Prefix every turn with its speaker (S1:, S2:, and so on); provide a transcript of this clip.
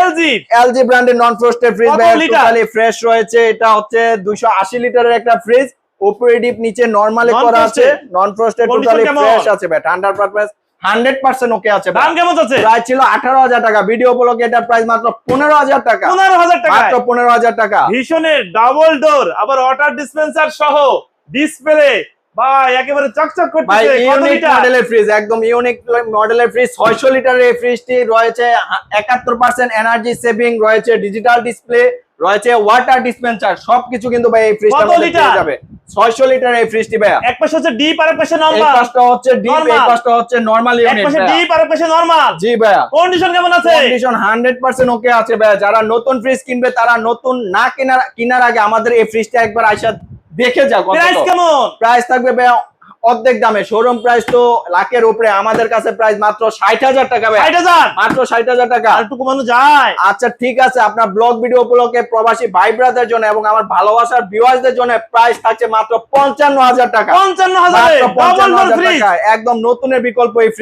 S1: LG
S2: LG ব্র্যান্ডের নন frosted fridge
S1: কত
S2: ভাই
S1: লিটার?
S2: টোটালি ফ্রেশ রয়েছে। এটা হচ্ছে 280 লিটারের একটা ফ্রিজ উপরে ডিপ নিচে নরমালি করা আছে। নন ফ্রস্টেড টোটালি
S1: কেমন?
S2: ফ্রেশ আছে ভাই ঠান্ডার পারপাস 100% ওকে আছে
S1: দাম কেমন
S2: প্রাইস ছিল 18000 টাকা। ভিডিও উপলক্ষে এটার প্রাইস মাত্র 15000 টাকা।
S1: পনেরো হাজার টাকা
S2: মাত্র 15000 টাকা।
S1: ভীষণের ডাবল ডোর আবার ওয়াটার ডিসপেন্সার সহ ডিসপ্লে ভাই একেবারে চকচক
S2: ভাই
S1: করতেছে
S2: ইউনিক মডেলের ফ্রিজ একদম ইউনিক মডেলের ফ্রিজ 600 লিটারের এই ফ্রিজটি রয়েছে 71% এনার্জি সেভিং রয়েছে ডিজিটাল ডিসপ্লে রয়েছে ওয়াটার ডিসপেন্সার সবকিছু কিন্তু ভাই এই ফ্রিজটার মধ্যে পেয়ে যাবে। 600 লিটার এই ফ্রিজটি ভাই
S1: এক পাশে হচ্ছে ডিপ আর এক পাশে
S2: এই
S1: নরমাল
S2: হচ্ছে ডিপ এই
S1: Normal।
S2: হচ্ছে নরমাল
S1: এক পাশে ডিপ আর এক পাশে নরমাল
S2: জি ভাইয়া।
S1: কন্ডিশন কেমন আছে?
S2: কন্ডিশন 100% ওকে আছে যারা নতুন ফ্রিজ কিনবে তারা নতুন না কেনার কেনার আগে আমাদের এই ফ্রিজটা একবার আইসা দেখে যাও
S1: প্রাইস কেমন?
S2: প্রাইস থাকবে অর্ধেক দামে। শোরুম প্রাইস তো লাখের উপরে। আমাদের কাছে প্রাইস মাত্র ষাট হাজার টাকা মাত্র ষাট হাজার টাকা।
S1: একটু কমানো যায়।
S2: আচ্ছা ঠিক আছে। আপনার ব্লগ ভিডিও উপলক্ষে প্রবাসী ভাই ব্রাদের জন্য এবং আমার ভালোবাসার ভিউয়ার্সদের জন্য প্রাইস থাকছে মাত্র পঞ্চান্ন হাজার টাকা।
S1: পঞ্চান্ন হাজার?
S2: একদম নতুনের বিকল্প এই